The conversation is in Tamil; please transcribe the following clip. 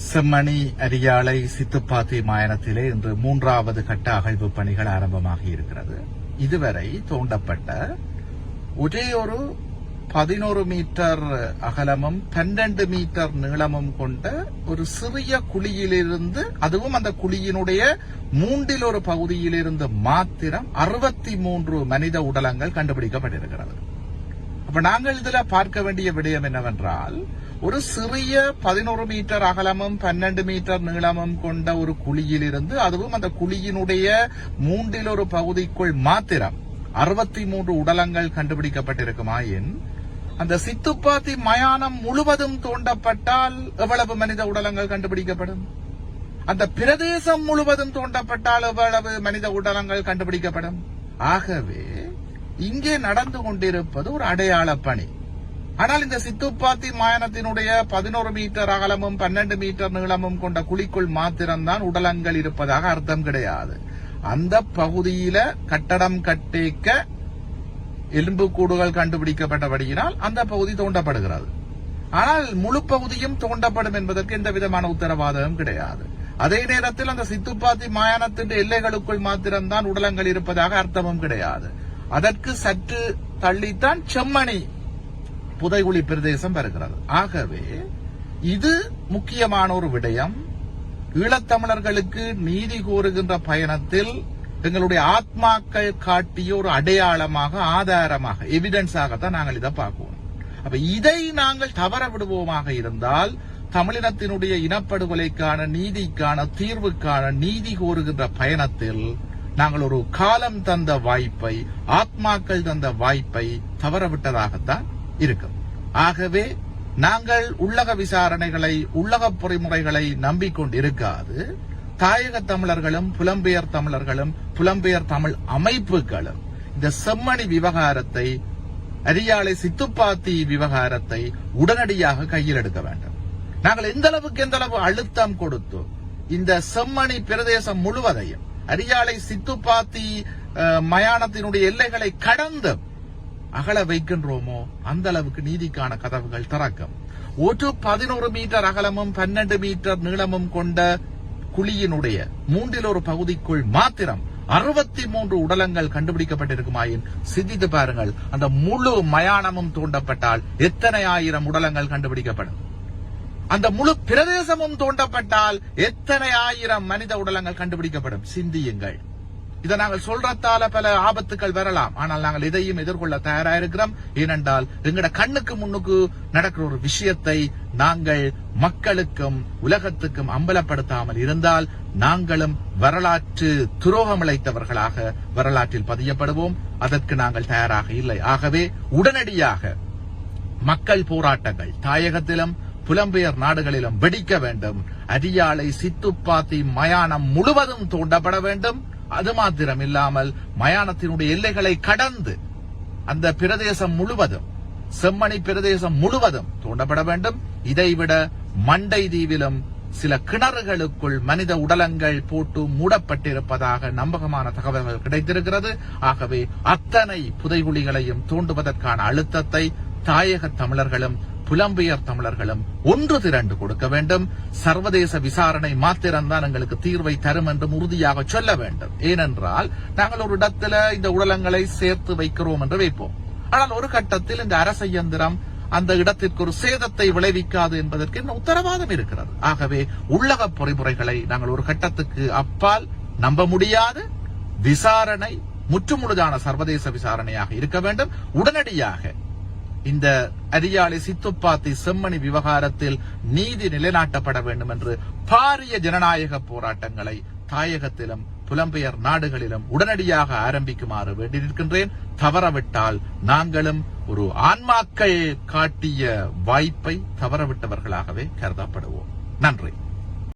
செம்மணி அரியாலை சித்துப்பாத்தி மாயனத்திலே இன்று மூன்றாவது கட்ட அகழ்வு பணிகள் ஆரம்பமாகி இருக்கிறது. இதுவரை தோண்டப்பட்ட ஒரே ஒரு பதினோரு மீட்டர் அகலமும் பன்னெண்டு மீட்டர் நீளமும் கொண்ட ஒரு சிறிய குழியிலிருந்து அதுவும் அந்த குழியினுடைய மூன்றில் ஒரு பகுதியிலிருந்து மாத்திரம் அறுபத்தி மூன்று மனித உடலங்கள் கண்டுபிடிக்கப்பட்டிருக்கிறது. அப்ப நாங்கள் இதுல பார்க்க வேண்டிய விடயம் என்னவென்றால் ஒரு சிறிய பதினோரு மீட்டர் அகலமும் பன்னெண்டு மீட்டர் நீளமும் கொண்ட ஒரு குழியிலிருந்து அதுவும் அந்த குழியினுடைய மூன்றில் ஒரு பகுதிக்குள் மாத்திரம் அறுபத்தி மூன்று உடலங்கள் கண்டுபிடிக்கப்பட்டிருக்குமாயின் அந்த சித்துப்பாத்தி மயானம் முழுவதும் தோண்டப்பட்டால் எவ்வளவு மனித உடலங்கள் கண்டுபிடிக்கப்படும்? அந்த பிரதேசம் முழுவதும் தோண்டப்பட்டால் எவ்வளவு மனித உடலங்கள் கண்டுபிடிக்கப்படும்? ஆகவே இங்கே நடந்து கொண்டிருப்பது ஒரு அடையாள பணி. ஆனால் இந்த சித்துப்பாத்தி மாயனத்தினுடைய பதினோரு மீட்டர் அகலமும் பன்னெண்டு மீட்டர் நீளமும் கொண்ட குழிக்குள் மாத்திரம்தான் உடலங்கள் இருப்பதாக அர்த்தம் கிடையாது. அந்த பகுதியில கட்டடம் கட்டேக்க எலும்பு கூடுகள் கண்டுபிடிக்கப்பட்டபடியினால் அந்த பகுதி தோண்டப்படுகிறது. ஆனால் முழு பகுதியும் தோண்டப்படும் என்பதற்கு எந்த விதமான உத்தரவாதமும் கிடையாது. அதே நேரத்தில் அந்த சித்துப்பாத்தி மாயானத்தின் எல்லைகளுக்குள் மாத்திரம்தான் உடலங்கள் இருப்பதாக அர்த்தமும் கிடையாது. அதற்கு சற்று தள்ளித்தான் செம்மணி புதைகுழி பிரதேசம் வருகிறது. ஆகவே இது முக்கியமான ஒரு விடயம். ஈழத்தமிழர்களுக்கு நீதி கோருகின்ற பயணத்தில் எங்களுடைய ஆத்மாக்கள் காட்டிய ஒரு அடையாளமாக ஆதாரமாக எவிடன்ஸாகத்தான் நாங்கள் இதை பார்க்குவோம் அப்ப இதை நாங்கள் தவற விடுவோமாக இருந்தால் தமிழினத்தினுடைய இனப்படுகொலைக்கான நீதிக்கான தீர்வுக்கான நீதி கோருகின்ற பயணத்தில் நாங்கள் ஒரு காலம் தந்த வாய்ப்பை ஆத்மாக்கள் தந்த வாய்ப்பை தவறவிட்டதாகத்தான் இருக்கும். ஆகவே நாங்கள் உள்ளக விசாரணைகளை உள்ளக பொறிமுறைகளை நம்பிக்கொண்டிருக்காது. தாயக தமிழர்களும் புலம்பெயர் தமிழர்களும் புலம்பெயர் தமிழ் அமைப்புகளும் இந்த செம்மணி விவகாரத்தை அரியாலை சித்துப்பாத்தி விவகாரத்தை உடனடியாக கையில் எடுக்க வேண்டும். நாங்கள் எந்த அளவுக்கு எந்த அளவு அழுத்தம் கொடுத்தோம் இந்த செம்மணி பிரதேசம் முழுவதையும் அரியாலை சித்துப்பாத்தி மயானத்தினுடைய எல்லைகளை கடந்து அகல வைக்கின்றோமோ அந்த அளவுக்கு நீதிக்கான கதவுகள் திறக்கும். ஒரு பதினோரு மீட்டர் அகலமும் பன்னெண்டு மீட்டர் நீளமும் கொண்ட குழியினுடைய மூன்றில் ஒரு பகுதிக்குள் மாத்திரம் அறுபத்தி மூன்று உடலங்கள் கண்டுபிடிக்கப்பட்டிருக்குமாயின் சிந்தித்து பாருங்கள். அந்த முழு மயானமும் தூண்டப்பட்டால் எத்தனை ஆயிரம் உடலங்கள் கண்டுபிடிக்கப்படும்? அந்த முழு பிரதேசமும் தோண்டப்பட்டால் எத்தனை ஆயிரம் மனித உடலங்கள் கண்டுபிடிக்கப்படும்? சிந்தியுங்கள். இதை நாங்கள் சொல்றதால பல ஆபத்துக்கள் வரலாம். ஆனால் நாங்கள் இதையும் எதிர்கொள்ள தயாரா இருக்கிறோம். ஏனென்றால் எங்கட கண்ணுக்கு முன்னுக்கு நடக்கிற ஒரு விஷயத்தை நாங்கள் மக்களுக்கும் உலகத்துக்கும் அம்பலப்படுத்தாமல் இருந்தால் நாங்களும் வரலாற்று துரோகமிழைத்தவர்களாக வரலாற்றில் பதியப்படுவோம். அதற்கு நாங்கள் தயாராக இல்லை. ஆகவே உடனடியாக மக்கள் போராட்டங்கள் தாயகத்திலும் புலம்பெயர் நாடுகளிலும் வெடிக்க வேண்டும். அரியாலை சித்துப்பாத்தி மயானம் முழுவதும் தோண்டப்பட வேண்டும். அது மாத்திரம் இல்லாமல் மயானத்தினுடைய எல்லைகளை கடந்து அந்த பிரதேசம் முழுவதும் செம்மணி பிரதேசம் முழுவதும் தோண்டப்பட வேண்டும். இதைவிட மண்டை தீவிலும் சில கிணறுகளுக்குள் மனித உடலங்கள் போட்டு மூடப்பட்டிருப்பதாக நம்பகமான தகவல்கள் கிடைத்திருக்கிறது. ஆகவே அத்தனை புதைகுழிகளையும் தோண்டுவதற்கான அழுத்தத்தை தாயக தமிழர்களும் புலம்பெயர் தமிழர்களும் ஒன்று திரண்டு கொடுக்க வேண்டும். சர்வதேச விசாரணை மாத்திரம்தான் எங்களுக்கு தீர்வை தரும் என்றும் உறுதியாக சொல்ல வேண்டும். ஏனென்றால் நாங்கள் ஒரு இடத்துல இந்த உடலங்களை சேர்த்து வைக்கிறோம் என்று வைப்போம். ஆனால் ஒரு கட்டத்தில் இந்த அரச இயந்திரம் அந்த இடத்திற்கு ஒரு சேதத்தை விளைவிக்காது என்பதற்கு இன்னும் உத்தரவாதம் இருக்கிறது. ஆகவே உள்ளக பொறிமுறைகளை நாங்கள் ஒரு கட்டத்துக்கு அப்பால் நம்ப முடியாது. விசாரணை முற்றுமுழுதான சர்வதேச விசாரணையாக இருக்க வேண்டும். உடனடியாக இந்த அரியாளி சித்துப்பாத்தி செம்மணி விவகாரத்தில் நீதி நிலைநாட்டப்பட வேண்டும் என்று பாரிய ஜனநாயக போராட்டங்களை தாயகத்திலும் புலம்பெயர் நாடுகளிலும் உடனடியாக ஆரம்பிக்குமாறு வேண்டியிருக்கின்றேன் தவறவிட்டால் நாங்களும் ஒரு ஆன்மாக்கள் காட்டிய வாய்ப்பை தவறவிட்டவர்களாகவே கருதப்படுவோம். நன்றி.